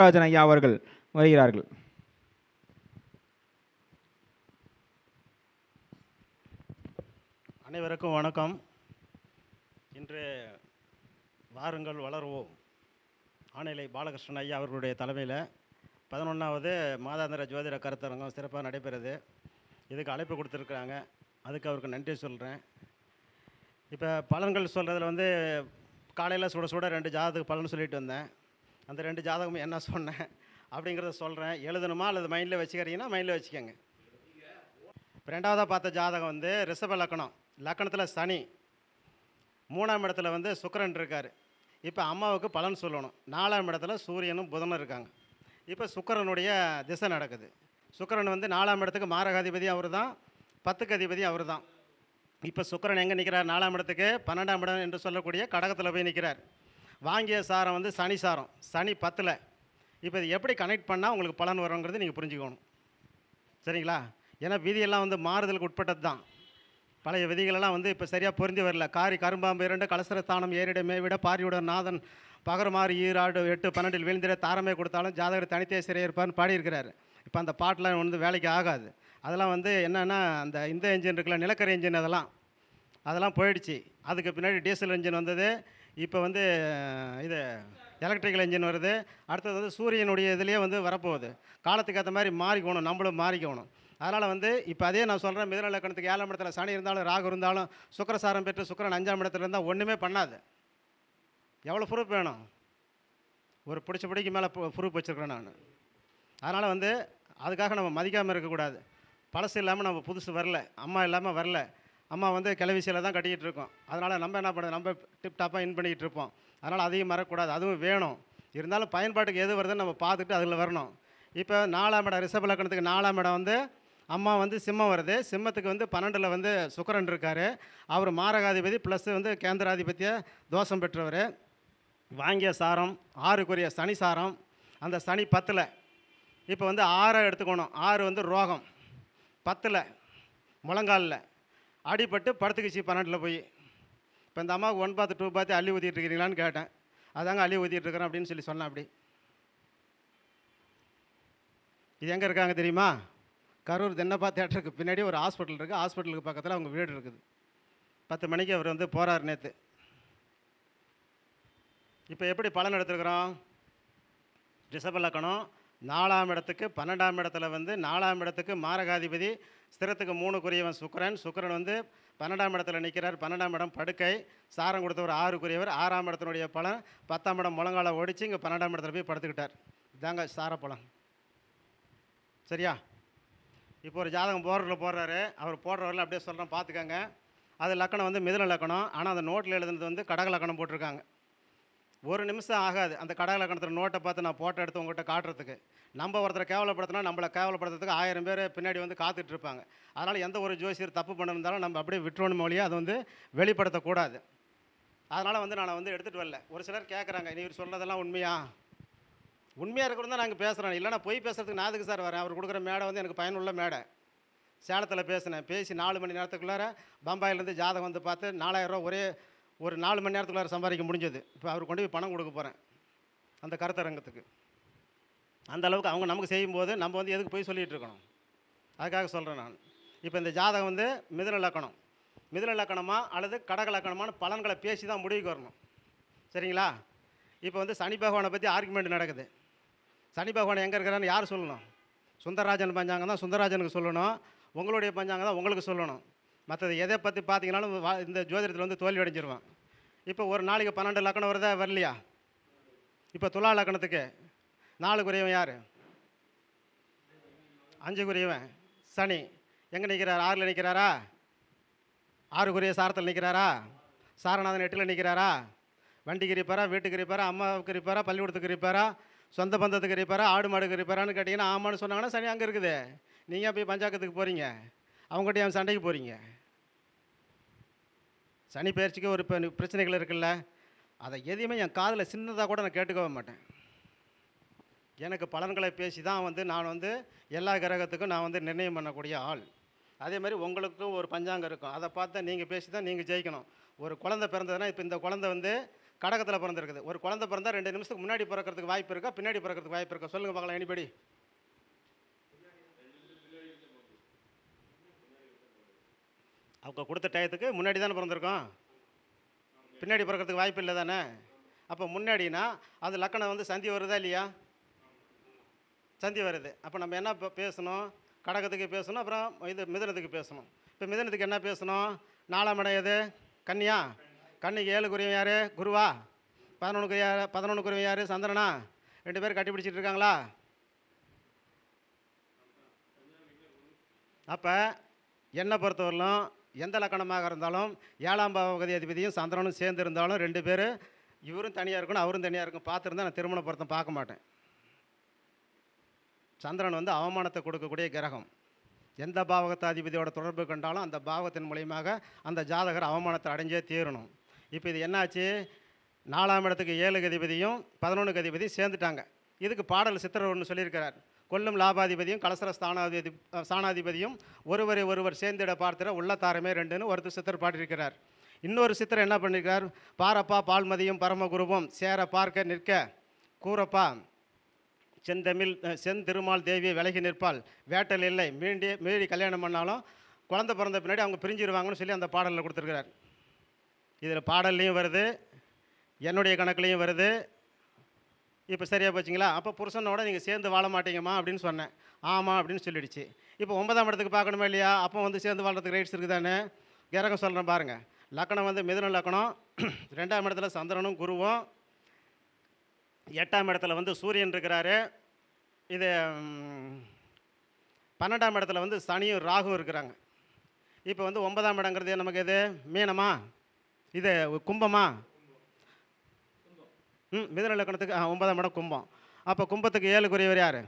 ராஜன் ஐயா அவர்கள் வருகிறார்கள். அனைவருக்கும் வணக்கம். இன்று வாருங்கள் வளருவோம். ஆணையிலை பாலகிருஷ்ணன் ஐயா அவர்களுடைய தலைமையில் பதினொன்றாவது மாதாந்திர ஜோதிட கருத்தரங்கம் சிறப்பாக நடைபெறுது. இதுக்கு அழைப்பு கொடுத்துருக்குறாங்க. அதுக்கு அவருக்கு நன்றி சொல்கிறேன் இப்போ பலன்கள் சொல்கிறதுல வந்து காலையில் சுட சுட ரெண்டு ஜாதகத்துக்கு பலன் சொல்லிட்டு வந்தேன். அந்த ரெண்டு ஜாதகமும் என்ன சொன்னேன் அப்படிங்கிறத சொல்கிறேன் எழுதணுமா அல்லது மைண்டில் வச்சுக்கிறீங்கன்னா மைண்டில் வச்சுக்கோங்க. இப்போ ரெண்டாவதாக பார்த்த ஜாதகம் வந்து ரிஷப லக்கணம். லக்கணத்தில் சனி. மூணாம் இடத்துல வந்து சுக்கரன் இருக்கார். இப்போ அம்மாவுக்கு பலன் சொல்லணும். நாலாம் இடத்துல சூரியனும் புதனும் இருக்காங்க. இப்போ சுக்கரனுடைய திசை நடக்குது. சுக்கரன் வந்து நாலாம் இடத்துக்கு மாரகாதிபதி அவர் தான் பத்துக்கு அதிபதி அவர் தான் இப்போ சுக்கரன் எங்கே நிற்கிறார் நாலாம் இடத்துக்கு பன்னெண்டாம் இடம் என்று சொல்லக்கூடிய கடகத்தில் போய் நிற்கிறார் வாங்கிய சாரம் வந்து சனி சாரம். சனி பத்தில். இப்போ இது எப்படி கனெக்ட் பண்ணால் உங்களுக்கு பலன் வருங்கிறது நீங்கள் புரிஞ்சுக்கணும். சரிங்களா? ஏன்னா விதியெல்லாம் வந்து மாறுதலுக்கு உட்பட்டது தான் பழைய விதிகளெல்லாம் வந்து இப்போ சரியாக பொருந்தி வரல. காரி கரும்பாம்பு இரண்டு கலசரஸ்தானம் ஏறிட மேவிட பாரியுடன் நாதன் பகரமாறு ஈராடு எட்டு பன்னெண்டில் வீழ்ந்திட தாரமே கொடுத்தாலும் ஜாதகர் தனித்தே சிறையிருப்பார்னு பாடியிருக்கிறார். இப்போ அந்த பாட்டெலாம் வந்து வேலைக்கு ஆகாது. அதெல்லாம் வந்து என்னென்னா அந்த இந்த என்ஜின் இருக்குல்ல நிலக்கரி என்ஜின் அதெல்லாம். அதெல்லாம் போயிடுச்சு. அதுக்கு பின்னாடி டீசல் என்ஜின் வந்தது. இப்போ வந்து இது எலக்ட்ரிக்கல் இன்ஜின் வருது. அடுத்தது வந்து சூரியனுடைய இதுலேயே வந்து வரப்போகுது. காலத்துக்கு ஏற்ற மாதிரி மாறிக்கணும். நம்மளும் மாறிக்கணும். அதனால் வந்து இப்போ அதே நான் சொல்கிறேன் மிதன லக்கணத்துக்கு ஏழாம் இடத்துல சனி இருந்தாலும் ராகு இருந்தாலும் சுக்கரசாரம் பெற்று சுக்கரன் அஞ்சாம் இடத்துல இருந்தால் ஒன்றுமே பண்ணாது. எவ்வளோ ப்ரூஃப் வேணும்? ஒரு பிடிச்ச பிடிக்கு மேலே ப்ரூஃப் வச்சுருக்கிறேன் நான். அதனால் வந்து அதுக்காக நம்ம மதிக்காமல் இருக்கக்கூடாது. பழசு இல்லாமல் நம்ம புதுசு வரல. அம்மா இல்லாமல் வரல. அம்மா வந்து கிளவிசையில் தான் கட்டிக்கிட்டு இருக்கோம். அதனால் நம்ம என்ன பண்ணுறது? நம்ம டிப்டாப்பாக இன் பண்ணிக்கிட்டு இருப்போம். அதனால் அதையும் மறக்கக்கூடாது. அதுவும் வேணும். இருந்தாலும் பயன்பாட்டுக்கு எது வருதுன்னு நம்ம பார்த்துட்டு அதில் வரணும். இப்போ நாலாம் இடம் ரிஷப லக்கணத்துக்கு நாலாம் இடம் வந்து அம்மா வந்து சிம்மம் வருது. சிம்மத்துக்கு வந்து பன்னெண்டில் வந்து சுக்கரன் இருக்கார். அவர் மாரகாதிபதி ப்ளஸ் வந்து கேந்திராதிபத்திய தோஷம் பெற்றவர். வாங்கிய சாரம் ஆறுக்குரிய சனி சாரம். அந்த சனி பத்தில். இப்போ வந்து ஆறை எடுத்துக்கணும். ஆறு வந்து ரோகம். பத்தில். முழங்காலில். அடிபட்டு படுத்துக்கிச்சு பன்னெண்டில் போய் இப்போ இந்த அம்மாவுக்கு ஒன் பார்த்து டூ பார்த்து அள்ளி ஊற்றிட்டு இருக்கிறீங்களான்னு கேட்டேன். அதாங்க அள்ளி ஊற்றிட்டு இருக்கிறேன் அப்படின்னு சொல்லி சொன்னேன் அப்படி. இது எங்கே இருக்காங்க தெரியுமா? கரூர் தென்னப்பா தேட்டருக்கு பின்னாடி ஒரு ஹாஸ்பிட்டல் இருக்குது ஹாஸ்பிட்டலுக்கு பக்கத்தில் அவங்க வீடு இருக்குது. பத்து மணிக்கு அவர் வந்து போகிறார் நேற்று இப்போ எப்படி பலன் எடுத்துருக்குறோம்? ரிஷப லக்கணம். நாலாம் இடத்துக்கு பன்னெண்டாம் இடத்துல வந்து நாலாம் இடத்துக்கு மாரகாதிபதி ஸ்திரத்துக்கு மூணுக்குரியவன் சுக்கரன். சுக்கரன் வந்து பன்னெண்டாம் இடத்துல நிற்கிறார் பன்னெண்டாம் இடம் படுக்கை. சாரம் கொடுத்தவர் ஆறுக்குரியவர் ஆறாம் இடத்தினுடைய பலன் பத்தாம் இடம் முழங்கால ஒடிச்சு இங்கே பன்னெண்டாம் இடத்துல போய் படுத்துக்கிட்டார். இதாங்க சார பலன். சரியா? இப்போ ஒரு ஜாதகம் போர்டில் போடுறாரு. அவர் போடுறவரில் அப்படியே சொல்கிறோம் பார்த்துக்கங்க அது லக்கணம் வந்து மிதுன லக்கணம். ஆனால் அந்த நோட்டில் எழுதுனது வந்து கடக லக்கணம் போட்டிருக்காங்க. ஒரு நிமிஷம் ஆகாது. அந்த கடக லக்கணத்தில் நோட்டை பார்த்து நான் போட்டோ எடுத்து உங்கள்கிட்ட காட்டுறதுக்கு. நம்ம ஒருத்தரை கேவலப்படுத்தினா நம்மளை கேவலப்படுத்துறதுக்கு ஆயிரம் பேர் பின்னாடி வந்து காத்துட்டு இருப்பாங்க. அதனால் எந்த ஒரு ஜோசியர் தப்பு பண்ணிருந்தாலும் நம்ம அப்படியே விட்டுறணும் மொழியாக அதை வந்து வெளிப்படுத்தக்கூடாது. அதனால் வந்து நான் வந்து எடுத்துகிட்டு வரல. ஒரு சிலர் கேட்குறாங்க நீ சொல்கிறதெல்லாம் உண்மையா? உண்மையாக இருக்கணும் தான் நாங்கள் பேசுகிறோம் இல்லைனா போய் பேசுகிறதுக்கு நான் அதுக்கு சார் வரேன்? அவர் கொடுக்குற மேடை வந்து எனக்கு பயனுள்ள மேடை. சேலத்தில் பேசினேன். பேசி நாலு மணி நேரத்துக்குள்ளார பம்பாயிலேருந்து ஜாதகம் வந்து பார்த்து நாலாயிரம் ரூபா ஒரே ஒரு நாலு மணி நேரத்துக்குள்ளார சம்பாதிக்க முடிஞ்சது. இப்போ அவர் கொண்டு போய் பணம் கொடுக்க போகிறேன் அந்த கருத்தரங்கத்துக்கு அந்த அளவுக்கு அவங்க நமக்கு செய்யும்போது நம்ம வந்து எதுக்கு போய் சொல்லிகிட்டு இருக்கணும்? அதுக்காக சொல்கிறேன் நான். இப்போ இந்த ஜாதகம் வந்து மிதுன லக்கணம். மிதுன லக்கணமா அல்லது கடக லக்கணமான பலன்களை பேசி தான் முடிவுக்கு வரணும். சரிங்களா? இப்போ வந்து சனி பகவானை பற்றி ஆர்குமெண்ட் நடக்குது. சனி பகவான் எங்கே இருக்கிறான்னு யார் சொல்லணும்? சுந்தரராஜன் பஞ்சாங்கம் தான் சுந்தரராஜனுக்கு சொல்லணும். உங்களுடைய பஞ்சாங்கம் தான் உங்களுக்கு சொல்லணும். மற்றது எதை பற்றி பார்த்தீங்கன்னாலும் வா- இந்த ஜோதிடத்தில் வந்து தோல்வி அடைஞ்சிருவான். இப்போ ஒரு நாளைக்கு பன்னெண்டு லக்கணம் வருதா வரலையா? இப்போ துலா லக்கணத்துக்கு நாலு குறையவன் யார்? அஞ்சு குறையவன். சனி. எங்கே நிற்கிறார் ஆறில் நிற்கிறாரா ஆறு குறைய சாரத்தில் நிற்கிறாரா சாரநாதன் எட்டில் நிற்கிறாரா வண்டிக்கு இருப்பாரா? வீட்டுக்கு இருப்பாரா? அம்மாவுக்கு இருப்பாரா? பள்ளிக்கூடத்துக்கு இருப்பாரா? சொந்த பந்தத்துக்கு இருப்பாரா? ஆடு மாடுக்கு இருப்பாரான்னு கேட்டிங்கன்னா ஆமான்னு சொன்னாங்கன்னா சனி அங்கே இருக்குது. நீங்கள் போய் பஞ்சாக்கத்துக்கு போகிறீங்க அவங்ககிட்ட சண்டைக்கு போகிறீங்க சனி பயிற்சிக்கு ஒரு இப்போ பிரச்சனைகள் இருக்குல்ல அதை எதையுமே என் காதில் சின்னதாக கூட நான் கேட்டுக்கவே மாட்டேன். எனக்கு பலன்களை பேசி தான் வந்து நான் வந்து எல்லா கிரகத்துக்கும் நான் வந்து நிர்ணயம் பண்ணக்கூடிய ஆள். அதே மாதிரி உங்களுக்கும் ஒரு பஞ்சாங்கம் இருக்கும். அதை பார்த்து நீங்கள் பேசி தான் நீங்கள் ஜெயிக்கணும். ஒரு குழந்தை பிறந்ததுன்னா இப்போ இந்த குழந்தை வந்து கடகத்தில் பிறந்திருக்குது. ஒரு குழந்தை பிறந்தா ரெண்டு நிமிஷத்துக்கு முன்னாடி பிறக்கிறதுக்கு வாய்ப்பு இருக்கா? பின்னாடி பிறக்கிறதுக்கு வாய்ப்பு இருக்கா? சொல்லுங்கள் பார்க்கலாம் எனிபடி அவங்க கொடுத்த டயத்துக்கு முன்னாடி தானே பிறந்திருக்கோம்? பின்னாடி பிறக்கிறதுக்கு வாய்ப்பு இல்லை தானே? அப்போ முன்னாடினா அது லக்கணம் வந்து சந்தி வருதா இல்லையா? சந்தி வருது. அப்போ நம்ம என்ன பேசணும்? கடகத்துக்கு பேசணும் அப்புறம் இது மிதனத்துக்கு பேசணும். இப்போ மிதனத்துக்கு என்ன பேசணும்? நாலாம் இடம் எது? கன்னியா? கன்னிக்கு ஏழு குருவன் யார்? குருவா? பதினொன்று யார் பதினொன்று குருவன் யார்? சந்திரனா? ரெண்டு பேரும் கட்டி பிடிச்சிட்டு இருக்காங்களா? அப்போ என்னை பொறுத்தவரையிலும் எந்த லக்கணமாக இருந்தாலும் ஏழாம் பாவகதி அதிபதியும் சந்திரனும் சேர்ந்து இருந்தாலும் ரெண்டு பேர் இவரும் தனியாக இருக்கணும் அவரும் தனியாக இருக்கும் பார்த்துருந்தா நான் திருமண பொருத்தம் பார்க்க மாட்டேன். சந்திரன் வந்து அவமானத்தை கொடுக்கக்கூடிய கிரகம். எந்த பாவகத்து அதிபதியோட தொடர்பு கண்டாலும் அந்த பாவகத்தின் மூலியமாக அந்த ஜாதகர் அவமானத்தை அடைஞ்சே தீரணும். இப்போ இது என்னாச்சு? நாலாம் இடத்துக்கு ஏழு கதிபதியும் பதினொன்று கதிபதியும் சேர்ந்துட்டாங்க. இதுக்கு பாடல் சித்திரர் ஒன்று சொல்லியிருக்கிறார். கொல்லும் லாபாதிபதியும் கலசர ஸ்தானாதிபதி ஸ்தானாதிபதியும் ஒருவரை ஒருவர் சேர்ந்திட பார்த்திட உள்ளத்தாரமே ரெண்டுன்னு ஒருத்தர் சித்தர் பாடியிருக்கிறார். இன்னொரு சித்தர் என்ன பண்ணியிருக்கார் பாரப்பா பால்மதியும் பரமகுருவும் சேர பார்க்க நிற்க கூறப்பா செந்தமிழ் செந்திருமால் தேவியை விலகி நிற்பாள். வேட்டல் இல்லை. மீண்டி மீறி கல்யாணம் பண்ணாலும் குழந்தை பிறந்த பின்னாடி அவங்க பிரிஞ்சிருவாங்கன்னு சொல்லி அந்த பாடலில் கொடுத்துருக்கிறார். இதில் பாடல்லையும் வருது என்னுடைய கணக்குலையும் வருது இப்போ சரியாக போச்சுங்களா? அப்போ புருஷனோட நீங்கள் சேர்ந்து வாழ மாட்டீங்கம்மா அப்படின்னு சொன்னேன். ஆமாம் அப்படின்னு சொல்லிடுச்சு. இப்போ ஒன்பதாம் இடத்துக்கு பார்க்கணுமா இல்லையா? அப்போ வந்து சேர்ந்து வாழ்றதுக்கு ரைட்ஸ் இருக்குதானே கிரகம் சொல்கிறேன் பாருங்கள் லக்கணம் வந்து மிதுன லக்கணம். ரெண்டாம் இடத்துல சந்திரனும் குருவும். எட்டாம் இடத்துல வந்து சூரியன் இருக்கிறாரு. இது பன்னெண்டாம் இடத்துல வந்து சனியும் ராகும் இருக்கிறாங்க. இப்போ வந்து ஒன்பதாம் இடங்கிறது நமக்கு இது மீனமா? இது கும்பமா? ம் மிதன லக்கணத்துக்கு ஆ, ஒன்பதாம் இடம் கும்பம். அப்போ கும்பத்துக்கு ஏழுக்குரியவர் யார்?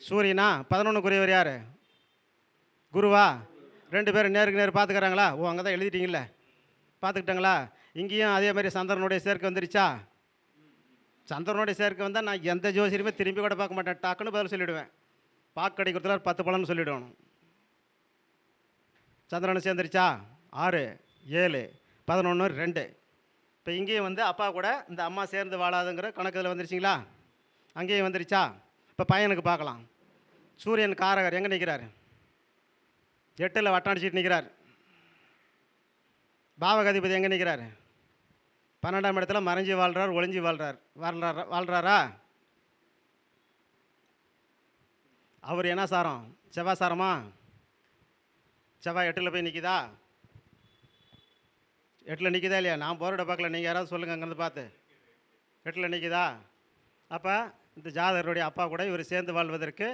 சூரியனா? பதினொன்றுக்குரியவர் யார்? குருவா? ரெண்டு பேரும் நேருக்கு நேர் பார்த்துக்கறாங்களா? ஓ அங்கே தான் எழுதிட்டீங்களே பார்த்துக்கிட்டாங்களா? இங்கேயும் அதே மாதிரி சந்திரனுடைய சேர்க்கை வந்துருச்சா? சந்திரனுடைய சேர்க்கை வந்தால் நான் எந்த ஜோசியருமே திரும்பி கூட பார்க்க மாட்டேன். டக்குன்னு பதில் சொல்லிவிடுவேன் பாக்கு கிடைக்கிறதுல பத்து பழம்னு சொல்லிவிடணும் சந்திரனை சேர்ந்துருச்சா? ஆறு ஏழு பதினொன்று ரெண்டு. இப்போ இங்கேயும் வந்து அப்பா கூட இந்த அம்மா சேர்ந்து வாழாதுங்கிற கணக்கில் வந்துருச்சிங்களா? அங்கேயும் வந்துருச்சா? இப்போ பையனுக்கு பார்க்கலாம். சூரியன் காரகர் எங்கே நிற்கிறார் எட்டில் வட்டாடிச்சிட்டு நிற்கிறார் பாவகதிபதி எங்கே நிற்கிறார் பன்னெண்டாம் இடத்துல மறைஞ்சி வாழ்கிறார் ஒளிஞ்சி வாழ்றார். வாழ்கிறாரா அவர் என்ன சாரம்? செவ்வாய் சாரமா? செவ்வாய் எட்டில் போய் நிற்கிதா எட்டில் நிற்கிதா இல்லையா? நான் போரோட பார்க்கல. நீங்கள் யாராவது சொல்லுங்கள் அங்கேருந்து பார்த்து. எட்டில் நிற்கிதா அப்போ இந்த ஜாதகருடைய அப்பா கூட இவர் சேர்ந்து வாழ்வதற்கு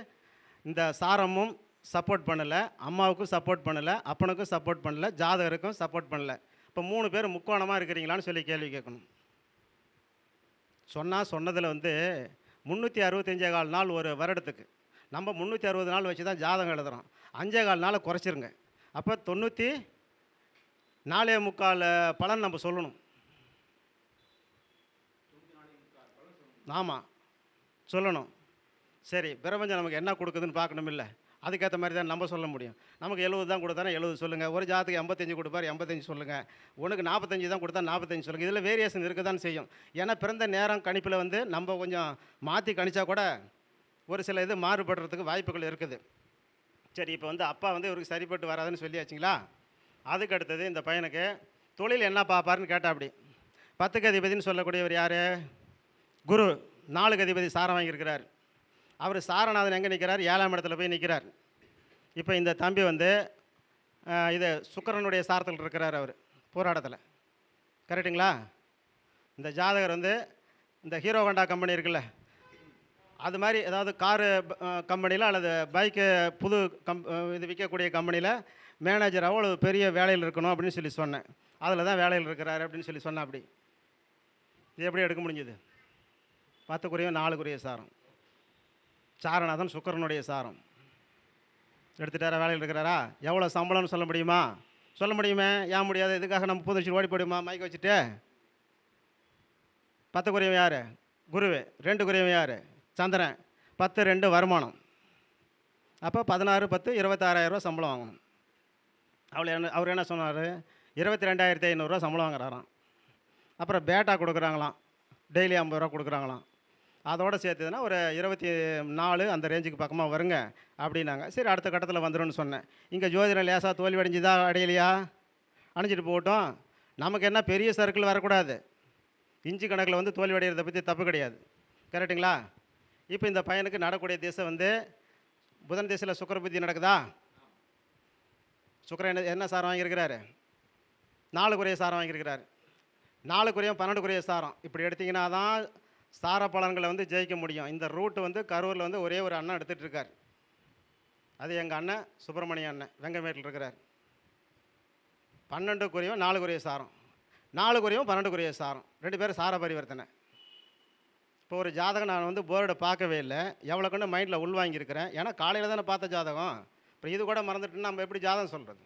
இந்த சாரமும் சப்போர்ட் பண்ணலை. அம்மாவுக்கும் சப்போர்ட் பண்ணலை. அப்பனுக்கும் சப்போர்ட் பண்ணலை. ஜாதகருக்கும் சப்போர்ட் பண்ணலை. இப்போ மூணு பேர் முக்கோணமாக இருக்கிறீங்களான்னு சொல்லி கேள்வி கேட்கணும். சொன்னால் சொன்னதில் வந்து முந்நூற்றி அறுபத்தஞ்சே கால் நாள் ஒரு வருடத்துக்கு. நம்ம முந்நூற்றி அறுபது நாள் வச்சு தான் ஜாதகம் எழுதுகிறோம் அஞ்சே கால் நாளை குறைச்சிருங்க. அப்போ தொண்ணூற்றி நாலே முக்கால் பலன் நம்ம சொல்லணும். ஆமாம் சொல்லணும். சரி பிரபஞ்சம் நமக்கு என்ன கொடுக்குதுன்னு பார்க்கணும் இல்லை அதுக்கேற்ற மாதிரி தான் நம்ம சொல்ல முடியும். நமக்கு எழுபது தான் கொடுத்தானா எழுபது சொல்லுங்கள் ஒரு ஜாத்துக்கு எண்பத்தஞ்சு கொடுப்பார் எண்பத்தஞ்சு சொல்லுங்கள் உனக்கு நாற்பத்தஞ்சு தான் கொடுத்தா நாற்பத்தஞ்சு சொல்லுங்கள் இதில் வேரியேஷன் இருக்க தான் செய்யும். ஏன்னா பிறந்த நேரம் கணிப்பில் வந்து நம்ம கொஞ்சம் மாற்றி கணிச்சா கூட ஒரு சில இது மாறுபடுறதுக்கு வாய்ப்புகள் இருக்குது. சரி இப்போ வந்து அப்பா வந்து இவருக்கு சரிப்பட்டு வராதுன்னு சொல்லியாச்சுங்களா? அதுக்கு அடுத்தது இந்த பையனுக்கு தொழில் என்ன பார்ப்பாருன்னு கேட்டா அப்படி. பத்துக்கு அதிபதினு சொல்லக்கூடியவர் யார்? குரு. நாலுக்கு அதிபதி சாரம் வாங்கியிருக்கிறார். அவர் சாரநாதன் எங்கே நிற்கிறார் ஏழாம் இடத்துல போய் நிற்கிறார் இப்போ இந்த தம்பி வந்து இது சுக்கரனுடைய சாரத்தில் இருக்கிறார் அவர் போராட்டத்தில். கரெக்டுங்களா இந்த ஜாதகர் வந்து இந்த ஹீரோ ஹோண்டா கம்பெனி இருக்குல்ல அது மாதிரி ஏதாவது காரு கம்பெனியில் அல்லது பைக்கு புது கம் இது விற்கக்கூடிய கம்பெனியில் மேனேஜர் அவ்வளோ பெரிய வேலையில் இருக்கணும் அப்படின்னு சொல்லி சொன்னேன். அதில் தான் வேலையில் இருக்கிறாரு அப்படின்னு சொல்லி சொன்னேன் அப்படி. இது எப்படி எடுக்க முடிஞ்சது? பத்துக்குரியும் நாலுக்குரிய சாரம். சாரநாதன் சுக்கரனுடைய சாரம். எடுத்துட்டாரா வேலையில் இருக்கிறாரா? எவ்வளோ சம்பளம்னு சொல்ல முடியுமா? சொல்ல முடியுமே? ஏன் முடியாது? இதுக்காக நம்ம புதுச்சு ஓடி போயிடுமா மைக் வச்சுட்டு. பத்துக்குரியவன் யார்? குருவு. ரெண்டு குரியவன் யார்? சந்திரன். பத்து ரெண்டு வருமானம். அப்போ பதினாறு பத்து இருபத்தாறாயிரரூவா சம்பளம் வாங்கணும். அவள் என்ன அவர் என்ன சொன்னார்? இருபத்தி ரெண்டாயிரத்தி ஐநூறுரூவா சம்பளம் வாங்குறாராம். அப்புறம் பேட்டா கொடுக்குறாங்களாம். டெய்லி ஐம்பது ரூபா கொடுக்குறாங்களாம். அதோடு சேர்த்துதுன்னா ஒரு இருபத்தி நாலு அந்த ரேஞ்சுக்கு பக்கமாக வருங்க அப்படின்னாங்க. சரி அடுத்த கட்டத்தில் வந்துடும்னு சொன்னேன். இங்கே ஜோதிடம் லேசாக தோல்வி அடைஞ்சுதா அடையலையா? அணிஞ்சிட்டு போகட்டும். நமக்கு என்ன பெரிய சர்க்கிள் வரக்கூடாது. இஞ்சி கணக்கில் வந்து தோல்வி அடைகிறத பற்றி தப்பு கிடையாது. கரெக்டுங்களா இப்போ இந்த பையனுக்கு நடக்கூடிய திசை வந்து புதன் திசையில் சுக்கர புத்தி நடக்குதா? சுக்கரன் என்ன என்ன சாரம் வாங்கியிருக்கிறாரு? நாலு குறைய சாரம் வாங்கியிருக்கிறாரு. நாலு குறையும் பன்னெண்டு குறைய சாரம். இப்படி எடுத்திங்கன்னா தான் சார பலன்களை வந்து ஜெயிக்க முடியும். இந்த ரூட் வந்து கரூரில் வந்து ஒரே ஒரு அண்ணன் எடுத்துகிட்டு இருக்கார் அது எங்கள் அண்ணன் சுப்பிரமணிய அண்ணன் வெங்கமேட்டில் இருக்கிறார். பன்னெண்டு குறையும் நாலு குறைய சாரம். நாலு குறையும் பன்னெண்டு குறைய சாரம். ரெண்டு பேரும் சார பரிவர்த்தனை. இப்போ ஒரு ஜாதகம் நான் வந்து போர்டை பார்க்கவே இல்லை. எவ்வளோக்குன்னு மைண்டில் உள்வாங்கியிருக்கிறேன் ஏன்னா காலையில் தானே பார்த்த ஜாதகம். இப்போ இது கூட மறந்துட்டுன்னா நம்ம எப்படி ஜாதகம் சொல்கிறது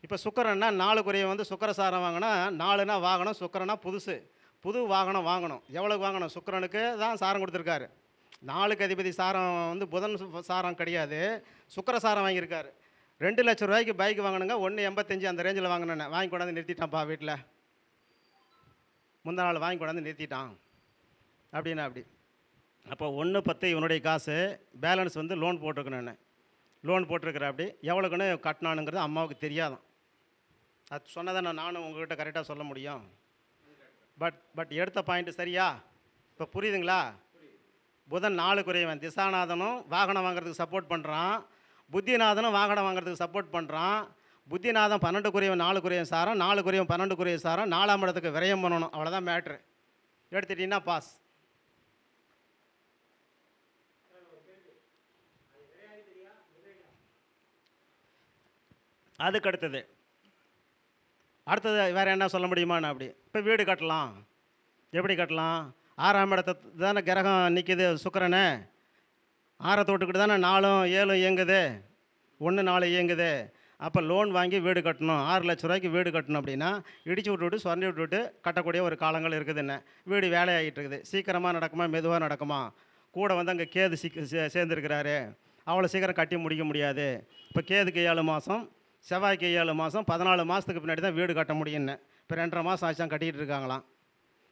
இப்போ சுக்கரன்னா நாலு குறைய வந்து சுக்கர சாரம் வாங்கினா நாலுனா வாகனம் சுக்கரனா புதுசு. புது வாகனம் வாங்கணும். எவ்வளோக்கு வாங்கணும்? சுக்கரனுக்கு தான் சாரம் கொடுத்துருக்காரு. நாலுக்கு அதிபதி சாரம் வந்து புதன் சு- சாரம் கிடையாது. சுக்கர சாரம் வாங்கியிருக்காரு. ரெண்டு லட்ச ரூபாய்க்கு பைக் வாங்கணுங்க. ஒன்று எண்பத்தஞ்சு அந்த ரேஞ்சில் வாங்கினேன். வாங்கி கொண்டாந்து நிறுத்திட்டான்ப்பா வீட்டில் முந்தா நாள் வாங்கி கொண்டாந்து நிறுத்திட்டான். அப்படின்னா அப்படி. அப்போ ஒன்று பத்து இவனுடைய காசு. பேலன்ஸ் வந்து லோன் போட்டிருக்கணும் லோன் போட்டிருக்கிற அப்படி எவ்வளோக்குன்னு கட்டினானுங்கிறது அம்மாவுக்கு தெரியாதான். அது சொன்னதை நான் நானும் உங்கள்கிட்ட கரெக்டாக சொல்ல முடியும். பட் பட் எடுத்த பாயிண்ட் சரியா? இப்போ புரியுதுங்களா? புதன் நாலு குறைவன். திசாநாதனும் வாகனம் வாங்குறதுக்கு சப்போர்ட் பண்ணுறான் புத்திநாதனும் வாகனம் வாங்குறதுக்கு சப்போர்ட் பண்ணுறான் புத்திநாதன் பன்னெண்டு குறைவன் நாலு குறைவன் சாரம். நாலு குறையும் பன்னெண்டு குறைய சாரம். நாலாம் இடத்துக்கு விரயம் பண்ணணும். அவ்வளோதான் மேட்ரு எடுத்துட்டீங்கன்னா பாஸ் அதுக்கு அடுத்தது. அடுத்தது வேறு என்ன சொல்ல முடியுமான்னு அப்படி? இப்போ வீடு கட்டலாம். எப்படி கட்டலாம்? ஆறாம் இடத்த தானே கிரகம் நிற்கிது சுக்கிரனே. ஆறை தொட்டுக்கிட்டு தானே நாலும் ஏழும் இயங்குது. ஒன்று நாலு இயங்குது. அப்போ லோன் வாங்கி வீடு கட்டணும். ஆறு லட்ச ரூபாய்க்கு வீடு கட்டணும் அப்படின்னா இடிச்சு விட்டுவிட்டு சொரண்டி விட்டுவிட்டு கட்டக்கூடிய ஒரு காலங்கள் இருக்குது என்ன? வீடு வேலையாகிட்டு இருக்குது. சீக்கிரமாக நடக்குமா மெதுவாக நடக்குமா? கூட வந்து அங்கே கேது சீக்க சே சேர்ந்துருக்கிறாரு. அவ்வளோ சீக்கிரம் கட்டி முடிக்க முடியாது. இப்போ கேதுக்கு ஏழு மாதம் செவ்வாய்க்கு ஏழு மாதம் பதினாலு மாதத்துக்கு பின்னாடி தான் வீடு கட்ட முடியும்னு. இப்போ ரெண்டரை மாதம் ஆச்சான் கட்டிகிட்டு இருக்காங்களாம்.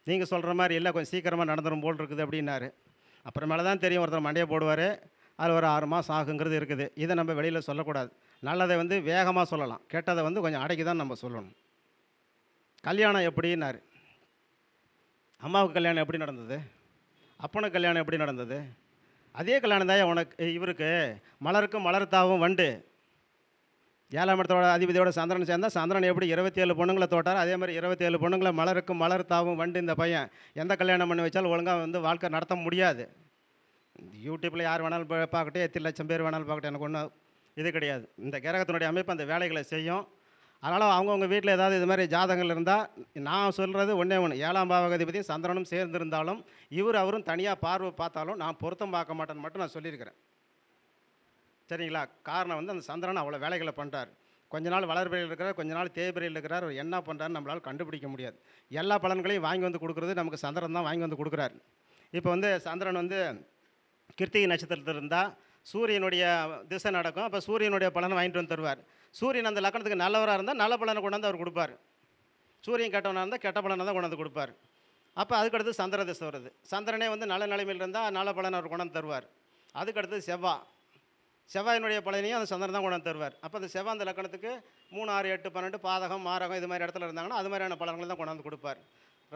நீங்கள் சொல்கிற மாதிரி இல்லை கொஞ்சம் சீக்கிரமாக நடந்துடும் போல் இருக்குது அப்படின்னாரு. அப்புறமேல தான் தெரியும் ஒருத்தர் மண்டையை போடுவார். அதில் ஒரு ஆறு மாதம் ஆகுங்கிறது இருக்குது. இதை நம்ம வெளியில் சொல்லக்கூடாது. நல்லதை வந்து வேகமாக சொல்லலாம். கெட்டதை வந்து கொஞ்சம் அடக்கி தான் நம்ம சொல்லணும். கல்யாணம் எப்படின்னாரு? அம்மாவுக்கு கல்யாணம் எப்படி நடந்தது? அப்பனுக்கு கல்யாணம் எப்படி நடந்தது? அதே கல்யாணம் தான் உனக்கு இவருக்கு மலருக்கும் மலர்த்தாவும் வண்டு. ஏழாம் இடத்தோட அதிபதியோட சந்திரன் சேர்ந்தால் சந்திரன் எப்படி இருபத்தி ஏழு பொண்ணுங்களை தோட்டார் அதே மாதிரி இருபத்தி ஏழு பொண்ணுங்களை மலருக்கும் மலர் தாவும் வண்டு இந்த பையன். எந்த கல்யாணம் பண்ணி வச்சாலும் ஒழுங்காக வந்து வாழ்க்கை நடத்த முடியாது. யூடியூப்பில் யார் வேணாலும் பார்க்கட்டும் எத்தனை லட்சம் பேர் வேணாலும் பார்க்கட்டும் எனக்கு ஒன்றும் இது கிடையாது. இந்த கிரகத்தினுடைய அமைப்பு அந்த வேலைகளை செய்யும். அதனால் அவங்கவுங்க வீட்டில் ஏதாவது இது மாதிரி ஜாதகங்கள் இருந்தால் நான் சொல்கிறது ஒன்றே ஒன்று ஏழாம் பாவகதிபதியும் சந்திரனும் சேர்ந்திருந்தாலும் இவர் அவரும் தனியாக பார்வை பார்த்தாலும் நான் பொருத்தம் பார்க்க மாட்டேன்னு மட்டும் நான் சொல்லியிருக்கிறேன். சரிங்களா? காரணம் வந்து அந்த சந்திரன் அவ்வளோ வேலைகளை பண்ணுறார் கொஞ்ச நாள் வளர்பிறையில் இருக்கிறார் கொஞ்ச நாள் தேய்பிறையில் இருக்கிறார். அவர் என்ன பண்ணுறாருன்னு நம்மளால் கண்டுபிடிக்க முடியாது. எல்லா பலன்களையும் வாங்கி வந்து கொடுக்குறது நமக்கு சந்திரன் தான் வாங்கி வந்து கொடுக்குறாரு. இப்போ வந்து சந்திரன் வந்து கிருத்திகை நட்சத்திரத்தில் இருந்தால் சூரியனுடைய திசை நடக்கும். அப்போ சூரியனுடைய பலனை வாங்கிட்டு வந்து தருவார். சூரியன் அந்த லக்கணத்துக்கு நல்லவராக இருந்தால் நல்ல பலனை கொண்டாந்து அவர் கொடுப்பார். சூரியன் கெட்டவனாக இருந்தால் கெட்ட பலனை தான் கொண்டாந்து கொடுப்பார். அப்போ அதுக்கடுத்து சந்திர திசை வருது. சந்திரனே வந்து நல்ல நிலைமையில் இருந்தால் நல்ல பலன் அவர் கொண்டாந்து தருவார். அதுக்கடுத்து செவ்வாய் செவ்வாயினுடைய பலனையும் அந்த சந்திரன் தான் கொண்டாந்து தருவார். அப்போ அந்த செவ்வாய் அந்த லக்கணத்துக்கு மூணு ஆறு எட்டு பன்னெண்டு பாதகம் மாரகம் இது மாதிரி இடத்துல இருந்தாங்கன்னா அது மாதிரியான பலன்களை தான் கொண்டாந்து கொடுப்பார்.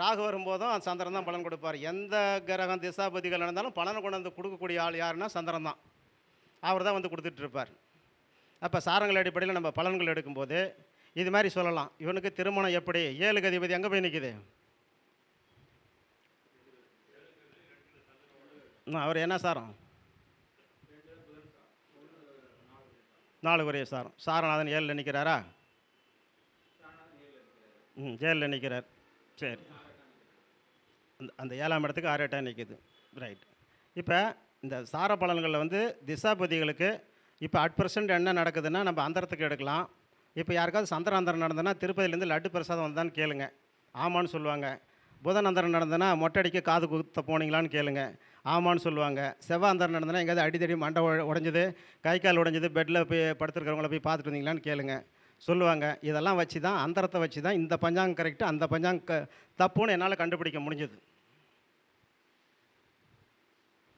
ராகு வரும்போதும் அந்த சந்திரன் தான் பலன் கொடுப்பார். எந்த கிரகம் திசாபதிகள் நடந்தாலும் பலனை கொண்டாந்து கொடுக்கக்கூடிய ஆள் யாருன்னா சந்திரன் தான். அவர் தான் வந்து கொடுத்துட்டு இருப்பார். அப்போ சாரங்கள் அடிப்படையில் நம்ம பலன்கள் எடுக்கும்போது இது மாதிரி சொல்லலாம். இவனுக்கு திருமணம் எப்படி? ஏழு கதிபதி எங்கே போய் நிற்குது அவர் என்ன சாரம்? நாலு குறைய சாரம். சாரநாதன் ஏழில் நிற்கிறாரா ம் ஏழில் நிற்கிறார் சரி. அந்த அந்த ஏழாம் இடத்துக்கு ஆறு எட்டாக நிற்கிது ரைட் இப்போ இந்த சார பலன்களில் வந்து திசாபதிகளுக்கு இப்போ அட் பர்சன்ட் என்ன நடக்குதுன்னா நம்ம அந்தரத்துக்கு எடுக்கலாம். இப்போ யாருக்காவது சந்திர அந்தரம் நடந்ததுன்னா திருப்பதியிலேருந்து லட்டு பிரசாதம் வந்தான்னு கேளுங்க. ஆமான்னு சொல்லுவாங்க. புதன் அந்தரம் நடந்ததுன்னா மொட்டடிக்க காது குத்த போனீங்களான்னு கேளுங்க. ஆமான்னு சொல்லுவாங்க. செவ்வாந்தரம் நடந்தனா நடந்ததுன்னா எங்கேயாவது அடித்தடி மண்டை உடஞ்சது கை கால் உடஞ்சது பெட்டில் போய் படுத்துருக்கிறவங்கள போய் பார்த்துட்டு வந்தீங்களான்னு கேளுங்க. சொல்லுவாங்க. இதெல்லாம் வச்சு தான் அந்தரத்தை வச்சு தான் இந்த பஞ்சாங்கம் கரெக்டு அந்த பஞ்சாங்கம் க தப்புன்னு என்னால் கண்டுபிடிக்க முடிஞ்சது.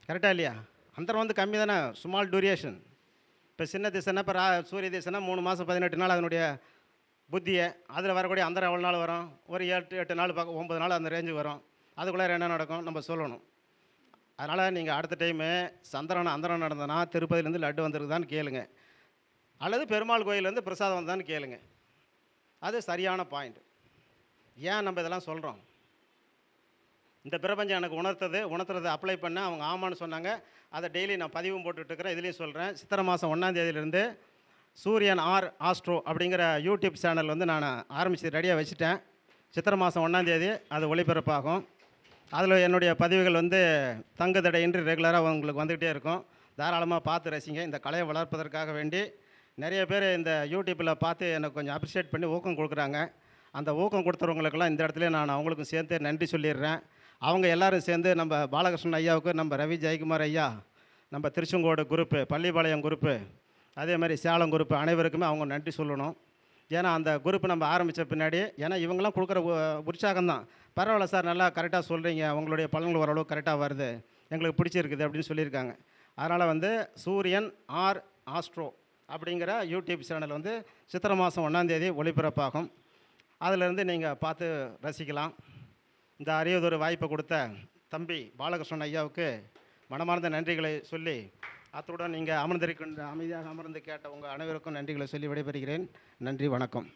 கரெக்டாக இல்லையா? அந்தரம் வந்து கம்மி தானே ஸ்மால் டூரியேஷன் இப்போ சின்ன திசைனா இப்போ ரா சூரிய திசைனா மூணு மாதம் பதினெட்டு நாள் அதனுடைய புத்தியை. அதில் வரக்கூடிய அந்தரம் எவ்வளோ நாள் வரும்? ஒரு எட்டு எட்டு நாள் பார்க்க ஒம்பது நாள் அந்த ரேஞ்சு வரும். அதுக்குள்ளே என்ன நடக்கும்? நம்ம சொல்லணும். அதனால் நீங்கள் அடுத்த டைமு சந்திரன் அந்தரம் நடந்தனா திருப்பதியிலேருந்து லட்டு வந்திருக்குதான்னு கேளுங்க. அல்லது பெருமாள் கோயிலேருந்து பிரசாதம் வந்தான்னு கேளுங்க. அது சரியான பாயிண்ட் ஏன் நம்ம இதெல்லாம் சொல்கிறோம் இந்த பிரபஞ்சம் எனக்கு உணர்த்தது உணர்த்துறதை அப்ளை பண்ண அவங்க ஆமான்னு சொன்னாங்க. அதை டெய்லி நான் பதிவும் போட்டுட்ருக்கிறேன் இதுலேயும் சொல்கிறேன் சித்திரை மாதம் ஒன்றாந்தேதியிலேருந்து சூரியன் ஆர் ஆஸ்ட்ரோ அப்படிங்கிற யூடியூப் சேனல் வந்து நான் ஆரம்பித்து ரெடியாக வச்சுட்டேன். சித்திரை மாதம் ஒன்றாந்தேதி அது ஒளிபரப்பாகும். அதில் என்னுடைய பதிவுகள் வந்து தங்கு தடையின்றி ரெகுலராக உங்களுக்கு வந்துக்கிட்டே இருக்கும். தாராளமாக பார்த்து ரசிங்க. இந்த கலையை வளர்ப்பதற்காக வேண்டி நிறைய பேர் இந்த யூடியூப்பில் பார்த்து எனக்கு கொஞ்சம் அப்ரிஷியேட் பண்ணி ஊக்கம் கொடுக்குறாங்க. அந்த ஊக்கம் கொடுத்துறவங்களுக்கெல்லாம் இந்த இடத்துல நான் அவங்களுக்கும் சேர்ந்து நன்றி சொல்லிடுறேன். அவங்க எல்லாரும் சேர்ந்து நம்ம பாலகிருஷ்ணன் ஐயாவுக்கு நம்ம ரவி ஜெயக்குமார் ஐயா நம்ம திருச்செங்கோடு குரூப்பு பள்ளிப்பாளையம் குரூப்பு அதே மாதிரி சேலம் குரூப்பு அனைவருக்குமே அவங்க நன்றி சொல்லணும். ஏன்னா அந்த குரூப் நம்ம ஆரம்பித்த பின்னாடி ஏன்னா இவங்கெல்லாம் கொடுக்குற உற்சாகம் தான் பரவாயில்ல சார் நல்லா கரெக்டாக சொல்கிறீங்க உங்களுடைய பலன்கள் ஓரளவு கரெக்டாக வருது. எங்களுக்கு பிடிச்சிருக்குது அப்படின்னு சொல்லியிருக்காங்க. அதனால் வந்து சூரியன் ஆர் ஆஸ்ட்ரோ அப்படிங்கிற யூடியூப் சேனல் வந்து சித்திரை மாதம் ஒன்றாந்தேதி ஒளிபரப்பாகும். அதிலிருந்து நீங்கள் பார்த்து ரசிக்கலாம். இந்த அரியதொரு வாய்ப்பை கொடுத்த தம்பி பாலகிருஷ்ணன் ஐயாவுக்கு மனமார்ந்த நன்றிகளை சொல்லி அத்துடன் நீங்கள் அமர்ந்திருக்கின்ற அமைதியாக அமர்ந்து கேட்ட உங்கள் அனைவருக்கும் நன்றிகளை சொல்லி விடைபெறுகிறேன். நன்றி வணக்கம்.